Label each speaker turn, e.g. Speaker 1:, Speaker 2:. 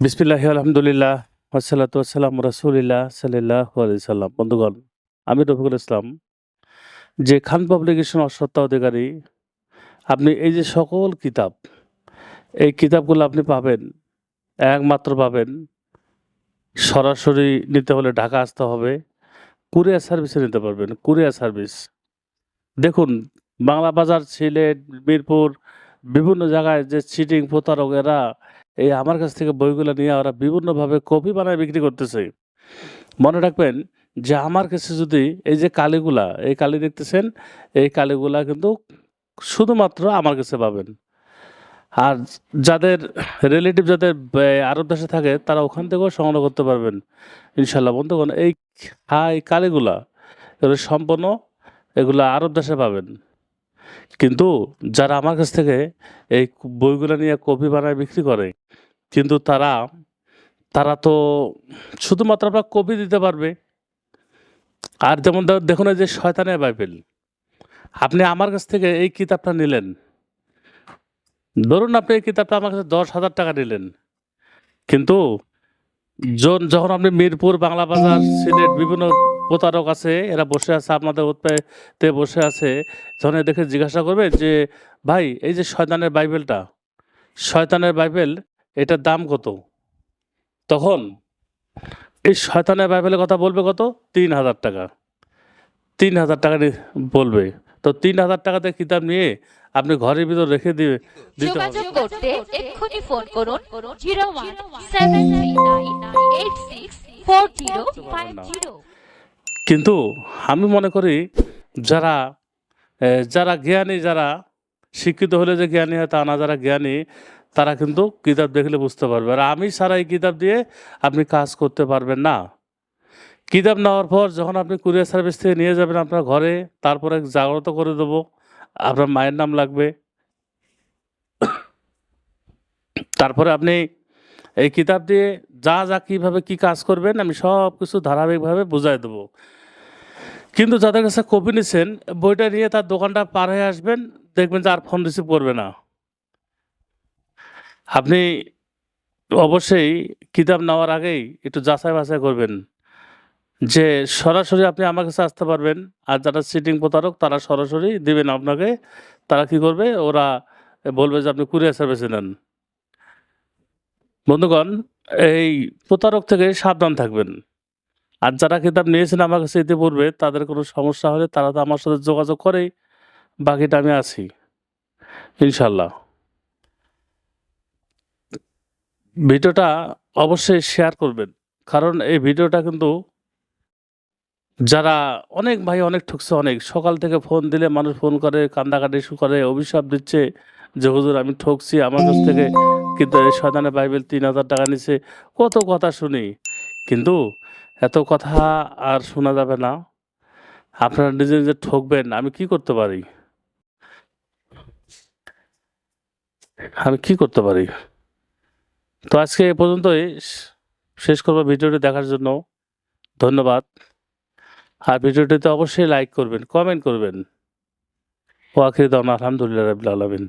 Speaker 1: বিসমিল্লাহ, আলহামদুলিল্লাহ ওসালাতু আসসালাম রসুলিল্লাহ সাল্লাহ সাল্লাম। বন্ধুগণ, আমি রফিকুল ইসলাম। যে খান পাবলিকেশন অসত্তা অধিকারী আপনি এই যে সকল কিতাব, এই কিতাবগুলো আপনি পাবেন, একমাত্র পাবেন, সরাসরি নিতে হলে ঢাকা আসতে হবে, কুরিয়ার সার্ভিসে নিতে পারবেন, কুরিয়ার সার্ভিস। দেখুন, বাংলা বাজার, সিলেট, মিরপুর, বিভিন্ন জায়গায় যে চিটিং প্রতারক এরা এই আমার কাছ থেকে বইগুলো নিয়ে ওরা বিভিন্নভাবে কপি বানায় বিক্রি করতেছে। মনে রাখবেন যে আমার কাছে যদি এই যে কালিগুলা, এই কালি দেখতেছেন, এই কালিগুলা কিন্তু শুধুমাত্র আমার কাছে পাবেন। আর যাদের রিলেটিভ যাদের আরব দেশে থাকে, তারা ওখান থেকেও সংগ্রহ করতে পারবেন। ইনশাল্লাহ বন্ধুগণ, এই হ্যাঁ এই কালিগুলা, এগুলো সম্পূর্ণ এগুলো আরব দেশে পাবেন। কিন্তু যারা আমার কাছ থেকে এই বইগুলো নিয়ে কপি বানায় বিক্রি করে, কিন্তু তারা তারা তো শুধুমাত্র আপনার কপি দিতে পারবে। আর যেমন দেখুন যে শয়তানের বাইবেল, আপনি আমার কাছ থেকে এই কিতাবটা নিলেন। ধরুন আপনি এই কিতাবটা আমার কাছে দশ হাজার টাকা নিলেন। কিন্তু যখন আপনি মিরপুর, বাংলা বাজার, সিলেট বিভিন্ন প্রতারক আছে, এরা বসে আছে আপনাদের উৎপাতে বসে আছে, যখন দেখে জিজ্ঞাসা করবে যে, ভাই, এই যে শয়তানের বাইবেলটা, শয়তানের বাইবেল, এটার দাম কত? তখন এই শয়তানের বাইবেলের কথা বলবে কত? তিন হাজার টাকা। তিন হাজার টাকা বলবে। তো তিন হাজার টাকাতে কিতাব নিয়ে আপনি ঘরের ভিতর রেখে দিয়ে দিতে
Speaker 2: করতে এক্ষুনি ফোন করুন, জিরো ওয়ান সেভেন
Speaker 1: কিন্তু আমি মনে করি যারা যারা জ্ঞানী যারা শিক্ষিত হলে যে জ্ঞানী হয় তা না যারা জ্ঞানী তারা কিন্তু কিতাব দেখলে বুঝতে পারবে। আর আমি সারা এই কিতাব দিয়ে আপনি কাজ করতে পারবেন না। কিতাব নেওয়ার পর যখন আপনি কুরিয়ার সার্ভিস থেকে নিয়ে যাবেন আপনার ঘরে তারপরে জাগ্রত করে দেবো আপনার মায়ের নাম লাগবে। তারপরে আপনি এই কিতাব দিয়ে যা যা কীভাবে কি কাজ করবেন, আমি সব কিছু ধারাবাহিকভাবে বুঝাই দেবো। কিন্তু যাদের কাছে কপি নিছেন, বইটা নিয়ে তার দোকানটা পার হয়ে আসবেন, দেখবেন যে আর ফোন রিসিভ করবে না। আপনি অবশ্যই কিতাব নেওয়ার আগেই একটু যাচাই বাছাই করবেন, যে সরাসরি আপনি আমার কাছে আসতে পারবেন, আর যারা সিটিং প্রতারক, তারা সরাসরি দেবেন আপনাকে, তারা কি করবে? ওরা বলবে যে আপনি কুরিয়ার সার্ভিসে নেন। বন্ধুগণ, এই প্রতারক থেকে সাবধান থাকবেন। আর যারা কিতাব নিয়েছেন আমার কাছে ইতিপূর্বে, তাদের কোনো সমস্যা হলে তারা তো আমার সাথে যোগাযোগ করেই বাকিটা আমি আছি। ইনশাল্লাহ ভিডিওটা অবশ্যই শেয়ার করবেন। কারণ এই ভিডিওটা কিন্তু যারা অনেক ভাই, অনেক ঠকছে, অনেক। সকাল থেকে ফোন দিলে মানুষ ফোন করে কান্দাকাটি করে, অভিশাপ দিচ্ছে যে, হুজুর, আমি ঠকছি, আমার কাছ থেকে কিন্তু শয়তানের বাইবেল তিন হাজার টাকা নিছে, কত কথা শুনি। কিন্তু এত কথা আর শোনা যাবে না। আপনারা নিজে নিজে ঠকবেন, আমি কি করতে পারি? আমি কি করতে পারি? তো আজকে এ পর্যন্তই। শেষ করব ভিডিওটি দেখার জন্য। ধন্যবাদ। আর ভিডিওটিতে অবশ্যই লাইক করবেন কমেন্ট করবেন। ওয়াকির দান আলহামদুলিল্লাহ রবিল আলমিন।